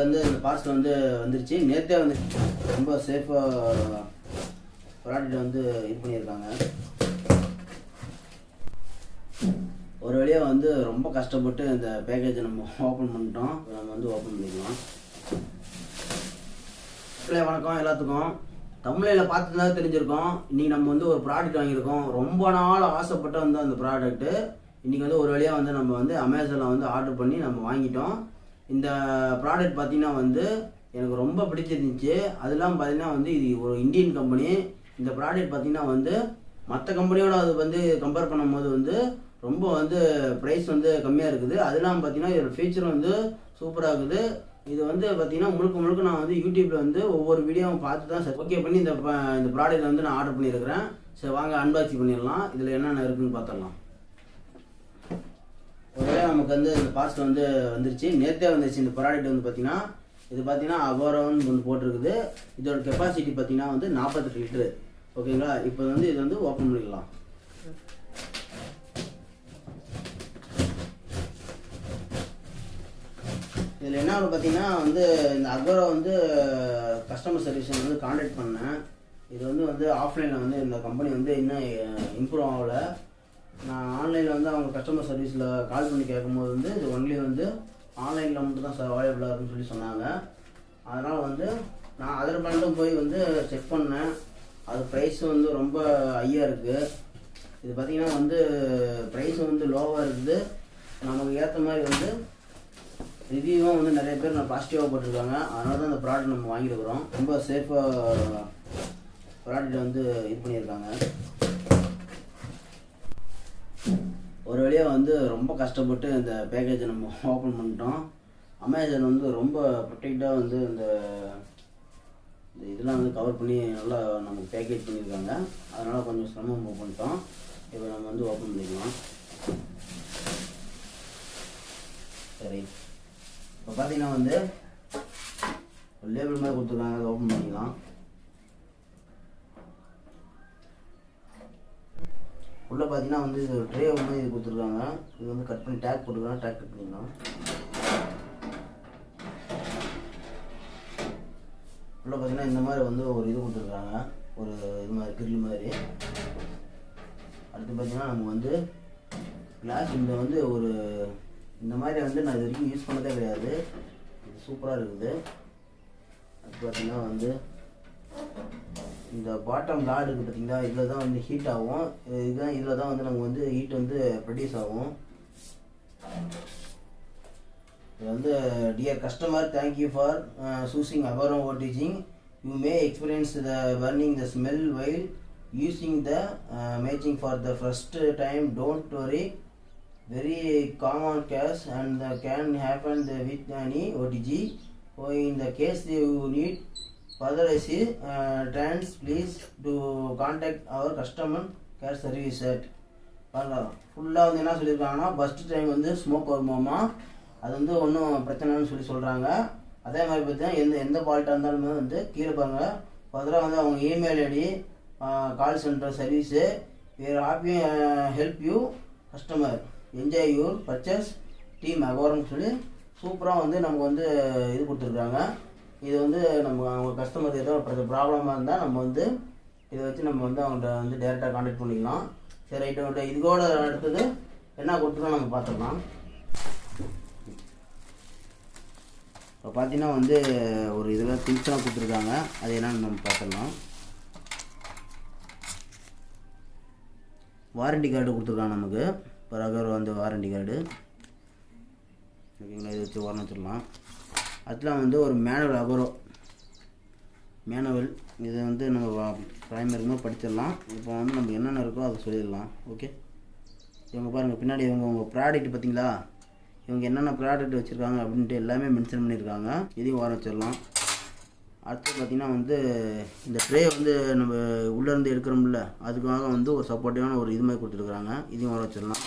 நமக்கு வந்து இந்த பார்சல் வந்து வந்துருச்சு. நேற்றே வந்து ரொம்ப சேஃபாக ப்ராடக்ட் வந்து இது பண்ணியிருக்காங்க. ஒரு வழியாக வந்து ரொம்ப கஷ்டப்பட்டு இந்த பேக்கேஜை நம்ம ஓப்பன் பண்ணிட்டோம். நம்ம வந்து ஓப்பன் பண்ணிக்கலாம். மக்களே வணக்கம் எல்லாத்துக்கும். தமிழில் பார்த்து தான் தெரிஞ்சிருக்கோம். இன்றைக்கி நம்ம வந்து ஒரு ப்ராடக்ட் வாங்கியிருக்கோம். ரொம்ப நாள் ஆசைப்பட்டு வந்து அந்த ப்ராடக்ட்டு இன்றைக்கி வந்து ஒரு வழியாக வந்து நம்ம வந்து அமேசானில் வந்து ஆர்டர் பண்ணி நம்ம வாங்கிட்டோம். இந்த ப்ராடக்ட் பார்த்தீங்கன்னா வந்து எனக்கு ரொம்ப பிடிச்சிருந்துச்சு. அதெல்லாம் பார்த்தீங்கன்னா வந்து இது ஒரு இந்தியன் கம்பெனி இந்த ப்ராடக்ட் பார்த்தீங்கன்னா வந்து மற்ற கம்பெனியோட அது வந்து கம்பேர் பண்ணும்போது வந்து ரொம்ப வந்து ப்ரைஸ் வந்து கம்மியாக இருக்குது. அதெல்லாம் பார்த்திங்கன்னா பார்த்தீங்கன்னா இதோட ஃபீச்சர் வந்து சூப்பராக இருக்குது. இது வந்து பார்த்தீங்கன்னா முழுக்க முழுக்க நான் வந்து யூடியூப்பில் வந்து ஒவ்வொரு வீடியோவும் பார்த்து தான் ஓகே பண்ணி இந்த ப- இந்த ப்ராடக்ட் வந்து நான் ஆர்டர் பண்ணியிருக்கிறேன் சரி வாங்க அன்பாக்சிங் பண்ணிடலாம். இதில் என்னென்ன இருக்குன்னு பார்த்துடலாம். ஒருவேளை நமக்கு வந்து இந்த பார்சல் வந்து வந்துருச்சு. நேற்றே வந்துருச்சு. இந்த ப்ராடக்ட் வந்து பார்த்தீங்கன்னா இது பார்த்தீங்கன்னா அகோரம்னு ஒன்று போட்டிருக்குது. இதோட கெப்பாசிட்டி பார்த்தீங்கன்னா வந்து நாற்பத்தெட்டு லிட்டரு ஓகேங்களா இப்போ வந்து இது வந்து ஓப்பன் பண்ணிக்கலாம். இதில் என்ன பார்த்தீங்கன்னா வந்து இந்த அக்வரா வந்து கஸ்டமர் சர்வீஸ் வந்து காண்டாக்ட் பண்ணேன். இது வந்து வந்து ஆஃப்லைனில் வந்து இந்த கம்பெனி வந்து இன்னும் இம்ப்ரூவ் ஆகலை. நான் ஆன்லைனில் வந்து அவங்க கஸ்டமர் சர்வீஸில் கால் பண்ணி கேட்கும்போது வந்து இது ஒன்லி வந்து ஆன்லைனில் மட்டும் தான் அவைலபிளாக இருக்குன்னு சொல்லி சொன்னாங்க. அதனால் வந்து நான் அதர் பிராண்டும் போய் வந்து செக் பண்ணேன். அது ப்ரைஸ் வந்து ரொம்ப ஹையாக இருக்குது இது பார்த்திங்கன்னா வந்து ப்ரைஸ் வந்து லோவாக இருக்குது நமக்கு ஏற்ற மாதிரி வந்து ரிவ்யூவும் வந்து நிறைய பேர் நான் பாசிட்டிவாக போட்டிருக்காங்க. அதனால தான் இந்த ப்ராடக்ட் நம்ம வாங்கியிருக்கிறோம். ரொம்ப சேஃபாக ப்ராடக்ட் வந்து இது பண்ணியிருக்காங்க. ஒரு வழியாக வந்து ரொம்ப கஷ்டப்பட்டு இந்த பேக்கேஜை நம்ம ஓப்பன் பண்ணிட்டோம். அமேசான் வந்து ரொம்ப ப்ரொட்டக்டாக வந்து இந்த இந்த இதெல்லாம் வந்து கவர் பண்ணி நல்லா நமக்கு பேக்கேஜ் பண்ணியிருக்காங்க. அதனால் கொஞ்சம் சிரமம் மூவ் பண்ணிட்டோம். இப்போ நம்ம வந்து ஓப்பன் பண்ணிக்கலாம். சரி. இப்போ பார்த்தீங்கன்னா வந்து ஒரு லேபிள் மாதிரி கொடுத்துருக்காங்க. அதை ஓப்பன் பண்ணிக்கலாம். உள்ளே பார்த்தீங்கன்னா வந்து இது ட்ரே வந்து இது கொடுத்துருக்காங்க. இது வந்து கட் பண்ணி டேக் போட்டுக்கலாம். டேக் கட் பண்ணிக்கலாம். உள்ளே பார்த்தீங்கன்னா இந்த மாதிரி வந்து ஒரு இது கொடுத்துருக்காங்க. ஒரு இது மாதிரி கிரில் மாதிரி. அடுத்து பார்த்தீங்கன்னா நமக்கு வந்து கிளாஸ் இந்த வந்து ஒரு இந்த மாதிரி வந்து நான் இது வரைக்கும் யூஸ் பண்ணதே கிடையாது. இது சூப்பராக இருக்குது. அடுத்து பார்த்தீங்கன்னா வந்து இந்த பாட்டம் லாட் இருக்குது பார்த்தீங்களா இதில் தான் வந்து ஹீட் ஆகும். இதுதான் இதில் தான் வந்து நமக்கு வந்து ஹீட் வந்து ப்ரொடியூஸ் ஆகும். இது வந்து dear customer thank you for choosing Agaro ஓட்டிச்சிங் you may experience the burning the smell while using the machine for the first time don't worry very common case and the can happen the with OTG oh So in the case you further assist, uh, trans please to contact our customer care service at ஃபுல்லாக வந்து என்ன சொல்லியிருக்காங்கன்னா first time வந்து smoke வருமாமா அது வந்து ஒன்றும் பிரச்சனைன்னு சொல்லி சொல்கிறாங்க அதே மாதிரி பார்த்தீங்கன்னா எந்த எந்த ஃபால்ட்டாக இருந்தாலுமே வந்து கீழே பாருங்க. ஃபர்தராக வந்து அவங்க email ID call centre service we're happy help you customer enjoy your purchase team அகோரம்னு சொல்லி சூப்பராக வந்து நமக்கு வந்து இது கொடுத்துருக்காங்க. இது வந்து நம்ம அவங்க கஸ்டமர் ஏதோ ப்ராப்ளமாக இருந்தால் நம்ம வந்து இதை வச்சு நம்ம வந்து அவங்கள்ட்ட வந்து டேரெக்டாக காண்டாக்ட் பண்ணிக்கலாம். சரி ரைட்டு இதுக்கோட இதோட அடுத்தது என்ன கொடுத்துருக்கோம் நம்ம பார்த்துக்கலாம். இப்போ பார்த்தீங்கன்னா வந்து ஒரு இதில் திங்ஸ்லாம் கொடுத்துருக்காங்க. அது என்னென்னு நம்ம பார்த்துடலாம். வாரண்டி கார்டு கொடுத்துருக்காங்க நமக்கு. பிறகு வந்து வாரண்டி கார்டு ஓகேங்களா? இதை வச்சு ஓரம் வச்சிடலாம். அதெலாம் வந்து ஒரு மேனுவல் அபரோ மேனுவல் இதை வந்து நம்ம ப்ரைமரிமோ படிச்சிடலாம். இப்போ வந்து நம்ம என்னென்ன இருக்கோ அதை சொல்லிடலாம். ஓகே இவங்க பாருங்கள் பின்னாடி இவங்க உங்கள் ப்ராடக்ட் பார்த்தீங்களா? இவங்க என்னென்ன ப்ராடக்ட் வச்சுருக்காங்க அப்படின்ட்டு எல்லாமே மென்ஷன் பண்ணியிருக்காங்க. இதையும் வர வச்சிடலாம். அடுத்து பார்த்திங்கன்னா வந்து இந்த ட்ரே வந்து நம்ம உள்ளேருந்து எடுக்கிறோம்ல அதுக்காக வந்து ஒரு சப்போர்ட்டிவான ஒரு இது மாதிரி கொடுத்துருக்குறாங்க. இதையும் வர வச்சிடலாம்.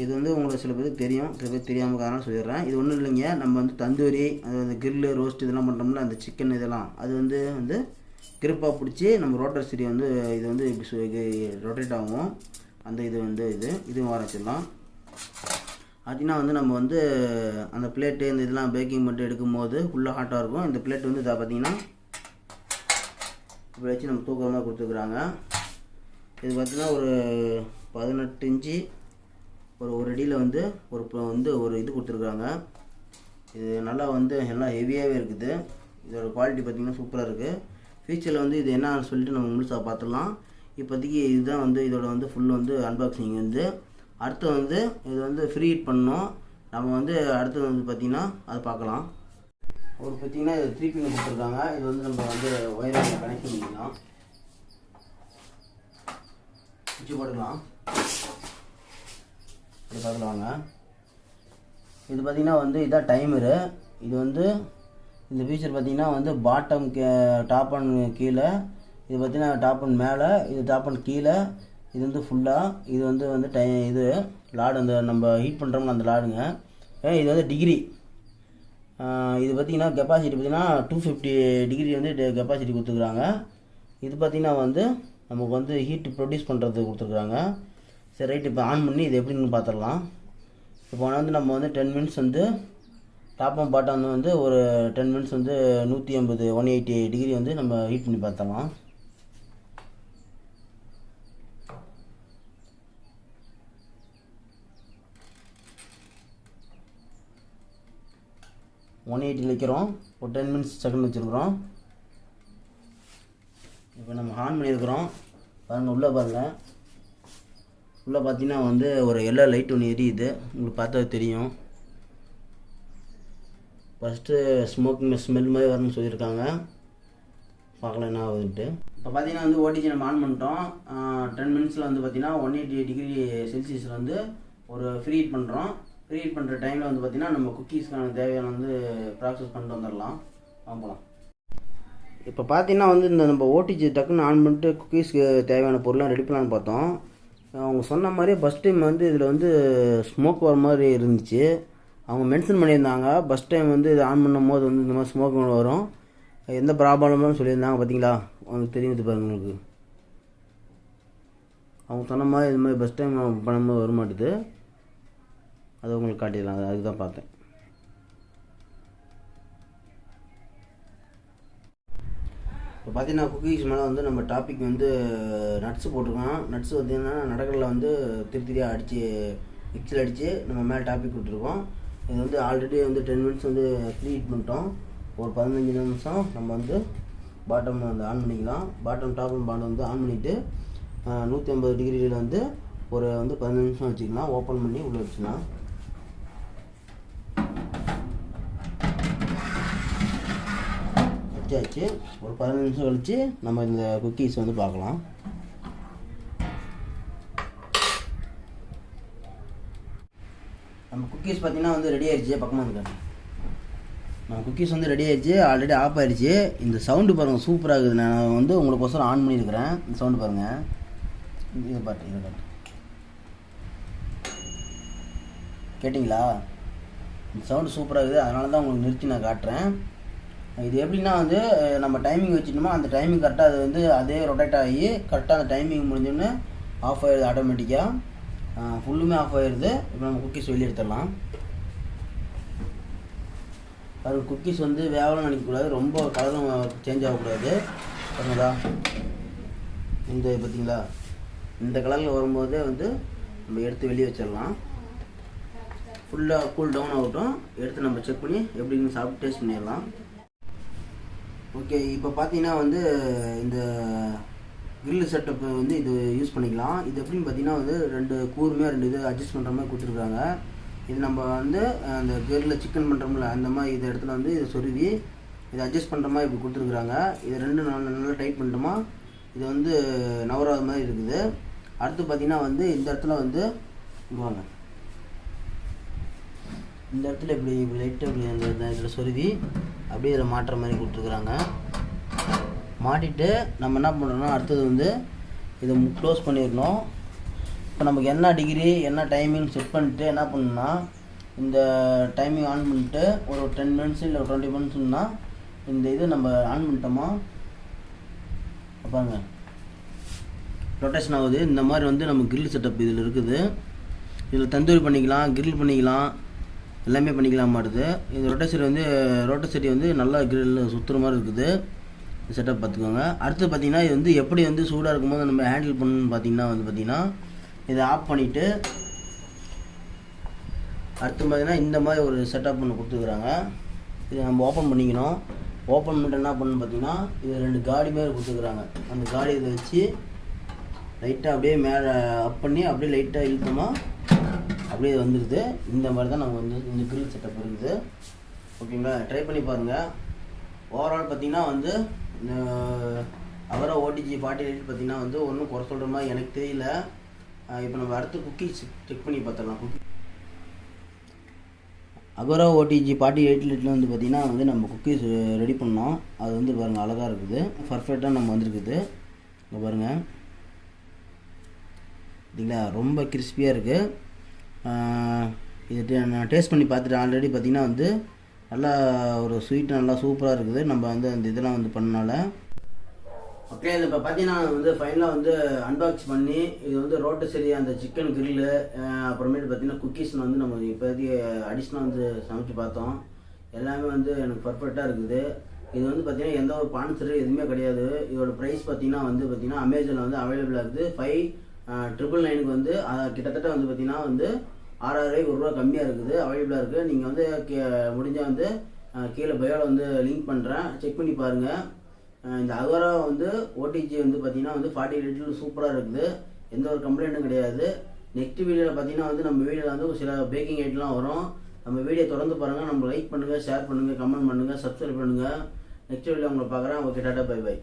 இது வந்து உங்களுக்கு சில பேருக்கு தெரியும் சில பேர் தெரியாமல் காரணம் சொல்லிடுறேன். இது ஒன்றும் இல்லைங்க. நம்ம வந்து தந்தூரி அந்த கிரில்லு ரோஸ்ட் இதெல்லாம் பண்ணுறோம்ல அந்த சிக்கன் இதெல்லாம். அது வந்து வந்து கிரிப்பாக பிடிச்சி நம்ம ரோட்டர் சிடி வந்து இது வந்து ரொட்டேட் ஆகும். அந்த இது வந்து இது இதுவும் ஆரம்பிச்சிடலாம் அதுனா பார்த்தீங்கன்னா வந்து நம்ம வந்து அந்த பிளேட்டு இந்த இதெல்லாம் பேக்கிங் பண்ணிட்டு எடுக்கும்போது ஃபுல்லாக ஹாட்டாக இருக்கும். இந்த பிளேட் வந்து இதை பார்த்தீங்கன்னா இப்படி வச்சு நம்ம தூக்கமாக மாதிரி கொடுத்துருக்குறாங்க. இது பார்த்தீங்கன்னா ஒரு பதினெட்டு இன்ச்சு ஒரு ஒரு அடியில் வந்து ஒரு வந்து ஒரு இது கொடுத்துருக்குறாங்க. இது நல்லா வந்து எல்லாம் ஹெவியாகவே இருக்குது. இதோட குவாலிட்டி பார்த்திங்கன்னா சூப்பராக இருக்குது ஃபியூச்சரில் வந்து இது என்ன சொல்லிட்டு நம்ம முழுசாக பார்த்துடலாம் இப்போதைக்கு இதுதான் வந்து இதோட வந்து ஃபுல் வந்து அன்பாக்சிங் வந்து. அடுத்து வந்து இது வந்து ஃப்ரீ ஹீட் பண்ணோம் நம்ம வந்து அடுத்தது வந்து பார்த்திங்கன்னா அது பார்க்கலாம் ஒரு பார்த்திங்கன்னா இது த்ரீ பின் கொடுத்துருக்காங்க. இது வந்து நம்ம வந்து ஒயரில் கனெக்ட் பண்ணிக்கலாம். சுவிட்ச் போட்டுக்கலாம். இது வாங்க இது பார்த்திங்கன்னா வந்து இதான் டைமரு இது வந்து இந்த ஃபீச்சர் பார்த்திங்கன்னா வந்து பாட்டம் கே டாப் அண்ட் கீழே இது பார்த்திங்கன்னா டாப் அண்ட் மேலே இது டாப் அண்ட் கீழே இது வந்து ஃபுல்லாக இது வந்து வந்து டை இது லாடு அந்த நம்ம ஹீட் பண்ணுறோம்ல அந்த லாடுங்க இது வந்து டிகிரி இது பார்த்திங்கன்னா கெப்பாசிட்டி பார்த்திங்கன்னா டூ ஃபிஃப்டி டிகிரி வந்து கெப்பாசிட்டி கொடுத்துருக்குறாங்க. இது பார்த்திங்கன்னா வந்து நமக்கு வந்து ஹீட் ப்ரொடியூஸ் பண்ணுறது கொடுத்துருக்குறாங்க. சரி ரைட் இப்போ ஆன் பண்ணி இது எப்படின்னு பார்த்துடலாம் இப்போ வந்து நம்ம வந்து டென் மினிட்ஸ் வந்து டாப் அண்ட் பாட்டம் வந்து ஒரு டென் மினிட்ஸ் வந்து நூற்றி ஐம்பது ஒன் எயிட்டி டிகிரி வந்து நம்ம ஹீட் பண்ணி பார்த்தலாம் ஒன் எயிட்டியில் வைக்கிறோம் ஒரு டென் மினிட்ஸ் செகண்ட் வச்சுருக்குறோம். இப்போ நம்ம ஆன் பண்ணியிருக்கிறோம். பாருங்கள் உள்ளே பாருங்கள் உள்ளே பார்த்தீங்கன்னா வந்து ஒரு எல்லோ லைட் ஒன்று எரியுது. உங்களுக்கு பார்த்தா தெரியும். ஃபஸ்ட்டு ஸ்மோக்கிங் ஸ்மெல் மாதிரி வரணும்னு சொல்லியிருக்காங்க. பார்க்கலாம் என்ன ஆகுதுன்ட்டு. இப்போ பார்த்தீங்கன்னா வந்து ஓடிஜி நம்ம ஆன் பண்ணிட்டோம். டென் மினிட்ஸில் வந்து பார்த்தீங்கன்னா ஒன் எயிட்டி டிகிரி செல்சியஸில் வந்து ஒரு ஃப்ரீ ஹீட் பண்ணுறோம் ஃப்ரீ ஹீட் பண்ணுற டைமில் வந்து பார்த்தீங்கன்னா நம்ம குக்கீஸ்க்கான தேவையான வந்து ப்ராசஸ் பண்ணிட்டு வந்துடலாம் பார்க்கலாம் இப்போ பார்த்தீங்கன்னா வந்து இந்த நம்ம ஓடிஜி டக்குன்னு ஆன் பண்ணிட்டு குக்கீஸ்க்கு தேவையான பொருள்லாம் ரெடி பண்ணலான்னு பார்த்தோம். அவங்க சொன்ன மாதிரியே ஃபஸ்ட் டைம் வந்து இதில் வந்து ஸ்மோக் வர மாதிரி இருந்துச்சு. அவங்க மென்ஷன் பண்ணியிருந்தாங்க. ஃபஸ்ட் டைம் வந்து இது ஆன் பண்ணும் போது வந்து இந்த மாதிரி ஸ்மோக் வரும். எந்த ப்ராப்ளமும் சொல்லியிருந்தாங்க பார்த்தீங்களா உங்களுக்கு தெரியுது பாருங்க உங்களுக்கு. அவங்க சொன்ன மாதிரி இது மாதிரி ஃபஸ்ட் டைம் பண்ணும்போது வர மாட்டுது அதை உங்களுக்கு காட்டிடலாம். அதுக்கு தான் பார்த்தேன். பார்த்தீங்கன்னா குக்கீஸ் மேலே வந்து நம்ம டாபிக் வந்து நட்ஸு போட்டிருக்கோம். நட்ஸ் பார்த்திங்கன்னா நடக்கலில் வந்து திரு திரியாக அடித்து மிக்சில் அடித்து நம்ம மேலே டாபிக் கொடுத்துருக்கோம். இது வந்து ஆல்ரெடி வந்து டென் மினிட்ஸ் வந்து க்ளீட் பண்ணிட்டோம். ஒரு பதினஞ்சு நிமிஷம் நம்ம வந்து பாட்டம் வந்து ஆன் பண்ணிக்கலாம். பாட்டம் டாப் அண்ட் பாட்டம் வந்து ஆன் பண்ணிவிட்டு நூற்றி ஐம்பது டிகிரியில் வந்து ஒரு வந்து பதினஞ்சு நிமிஷம் வச்சுக்கலாம். ஓப்பன் பண்ணி உள்ளே வச்சுக்கலாம். வச்சாச்சு ஒரு பதினஞ்சு நிமிஷம் கழித்து நம்ம இந்த குக்கீஸ் வந்து பார்க்கலாம். நம்ம குக்கீஸ் பார்த்தீங்கன்னா வந்து ரெடி ஆயிடுச்சு. பக்கமாக இருக்காங்க நம்ம குக்கீஸ் வந்து ரெடி ஆயிடுச்சு. ஆல்ரெடி ஆஃப் ஆயிடுச்சு. இந்த சவுண்டு பாருங்கள் சூப்பராக இருக்குது. நான் வந்து உங்களுக்கோசரம் ஆன் பண்ணியிருக்கிறேன். இந்த சவுண்டு பாருங்கள் இது பாட்டு இது பாட்டு கேட்டிங்களா? இந்த சவுண்டு சூப்பராக இருக்குது. அதனால தான் உங்களுக்கு நிறுத்தி நான் காட்டுறேன். இது எப்படின்னா வந்து நம்ம டைமிங் வச்சுட்டோமோ அந்த டைமிங் கரெக்டாக அது வந்து அதே ரொட்டேட் ஆகி கரெக்டாக அந்த டைமிங் முடிஞ்சோடனே ஆஃப் ஆயிடுது ஆட்டோமேட்டிக்காக ஃபுல்லுமே ஆஃப் ஆயிடுது. இப்போ நம்ம குக்கீஸ் வெளியே எடுத்துடலாம். அது குக்கீஸ் வந்து வேவலாம் நினைக்கக்கூடாது. ரொம்ப கலரும் சேஞ்ச் ஆகக்கூடாது. பாருங்களா இந்த பார்த்தீங்களா இந்த கலரில் வரும்போதே வந்து நம்ம எடுத்து வெளியே வச்சிடலாம். ஃபுல்லாக கூல் டவுன் ஆகட்டும். எடுத்து நம்ம செக் பண்ணி எப்படின்னு சாப்பிட்டு டேஸ்ட் பண்ணிடலாம். ஓகே இப்போ பார்த்தீங்கன்னா வந்து இந்த கிரில் செட்டப் வந்து இது யூஸ் பண்ணிக்கலாம். இது எப்படின்னு பார்த்தீங்கன்னா வந்து ரெண்டு கூர்மையாக ரெண்டு இது அட்ஜஸ்ட் பண்ணுற மாதிரி கொடுத்துருக்காங்க. இது நம்ம வந்து அந்த கிரில் சிக்கன் பண்ணுறோம்ல அந்த மாதிரி இந்த இடத்துல வந்து இதை சொருவி இதை அட்ஜஸ்ட் பண்ணுற மாதிரி இப்படி கொடுத்துருக்குறாங்க இது ரெண்டு நல்லா நல்லா டைட் பண்ணிட்டோமா இது வந்து நவராத மாதிரி இருக்குது. அடுத்து பார்த்தீங்கன்னா வந்து இந்த இடத்துல வந்து வாங்க. இந்த இடத்துல இப்படி இப்படி லைட்டாக இப்படி அந்த இந்த இதில் சொருவி அப்படியே இதில் மாட்டுற மாதிரி கொடுத்துருக்குறாங்க. மாட்டிட்டு நம்ம என்ன பண்ணுறோம்னா அடுத்தது வந்து இதை க்ளோஸ் பண்ணிடணும். இப்போ நமக்கு என்ன டிகிரி என்ன டைமிங் செட் பண்ணிட்டு என்ன பண்ணணும்னா இந்த டைமிங் ஆன் பண்ணிட்டு ஒரு டென் மினிட்ஸ் இல்லை ஒரு டுவெண்ட்டி மினிட்ஸ்னா இந்த இது நம்ம ஆன் பண்ணிட்டோமா? பாருங்க. ரொட்டேஷன் ஆகுது. இந்த மாதிரி வந்து நம்ம கிரில் செட்டப் இதில் இருக்குது. இதில் தந்தூரி பண்ணிக்கலாம் கிரில் பண்ணிக்கலாம். எல்லாமே பண்ணிக்கலாம் மாட்டுது இந்த ரொட்டேசரி வந்து ரோட்டசரி வந்து நல்லா கிரில் சுற்றுற மாதிரி இருக்குது. செட்டப் பார்த்துக்கோங்க. அடுத்து பார்த்தீங்கன்னா இது வந்து எப்படி வந்து சூடாக இருக்கும்போது நம்ம ஹேண்டில் பண்ணணும்னு பார்த்தீங்கன்னா வந்து பார்த்தீங்கன்னா இதை ஆஃப் பண்ணிவிட்டு அடுத்து பார்த்தீங்கன்னா இந்த மாதிரி ஒரு செட்டப் ஒன்று கொடுத்துருக்குறாங்க. இதை நம்ம ஓப்பன் பண்ணிக்கணும். ஓப்பன் பண்ணிட்டு என்ன பண்ணணும் பார்த்தீங்கன்னா இது ரெண்டு காடி மேலே கொடுத்துருக்குறாங்க. அந்த காடி இதை வச்சு லைட்டாக அப்படியே மேலே அப் பண்ணி அப்படியே லைட்டாக இழுத்தோமா அப்படியே வந்துடுது இந்த மாதிரி தான் நம்ம வந்து இந்த கிரில் செட்டப் இருக்குது. ஓகேங்களா ட்ரை பண்ணி பாருங்கள் ஓவரால் பார்த்தீங்கன்னா வந்து இந்த அவரா ஓடிஜி ஃபார்ட்டி எயிட் பார்த்தீங்கன்னா வந்து ஒன்றும் குறை சொல்கிற மாதிரி எனக்கு தெரியல. இப்போ நம்ம அடுத்து குக்கீஸ் செக் பண்ணி பார்த்துடலாம். Cookie Agaro OTG forty eight litre வந்து பார்த்திங்கன்னா வந்து நம்ம குக்கீஸ் ரெடி பண்ணோம். அது வந்து பாருங்கள் அழகாக இருக்குது. பர்ஃபெக்டாக நம்ம வந்துருக்குது. இங்கே பாருங்கள் இல்லைங்களா ரொம்ப கிறிஸ்பியாக இருக்குது இது டே- நான் டேஸ்ட் பண்ணி பார்த்துட்டு ஆல்ரெடி பார்த்தீங்கன்னா வந்து நல்லா ஒரு ஸ்வீட் நல்லா சூப்பராக இருக்குது. நம்ம வந்து அந்த இதெல்லாம் வந்து பண்ணனால. ஓகே இது இப்போ பார்த்தீங்கன்னா வந்து ஃபைனலாக வந்து அன்பாக்ஸ் பண்ணி இது வந்து ரோட்டு சரி அந்த சிக்கன் கிரில்லு அப்புறமேட்டு பார்த்தீங்கன்னா குக்கீஸ்னு வந்து நம்ம இப்போதைக்கு அடிஷ்னலாக வந்து சமைச்சு பார்த்தோம். எல்லாமே வந்து எனக்கு பர்ஃபெக்டாக இருக்குது. இது வந்து பார்த்தீங்கன்னா எந்த ஒரு பான்சரு எதுவுமே கிடையாது. இதோட ப்ரைஸ் பார்த்தீங்கன்னா வந்து பார்த்தீங்கன்னா அமேசானில் வந்து அவைலபிளாக இருக்குது. ஃபைவ் ட்ரிபிள் நைனுக்கு வந்து கிட்டத்தட்ட வந்து பார்த்தீங்கன்னா வந்து ஆறாயிரம் ஒரு ரூபா கம்மியாக இருக்குது அவைலபிளாக இருக்குது நீங்கள் வந்து கே- முடிஞ்சால் வந்து கீழே பயோவில் வந்து லிங்க் பண்ணுறேன் செக் பண்ணி பாருங்கள் இந்த அகோரா வந்து ஓடிஜி வந்து பார்த்தீங்கன்னா வந்து ஃபார்ட்டி எயிட் சூப்பராக இருக்குது. எந்த ஒரு கம்ப்ளைண்ட்டும் கிடையாது. நெக்ஸ்ட் வீடியோவில் பார்த்தீங்கன்னா வந்து நம்ம வீடியோவில் வந்து சில பேக்கிங் ஐட்டம்லாம் வரும். நம்ம வீடியோ தொடர்ந்து பாருங்கள் நம்ம லைக் பண்ணுங்கள் ஷேர் பண்ணுங்கள் கமெண்ட் பண்ணுங்கள் சப்ஸ்கிரைப் பண்ணுங்கள் நெக்ஸ்ட் வீடியோ உங்களை பார்க்குறேன். Okay tata bye by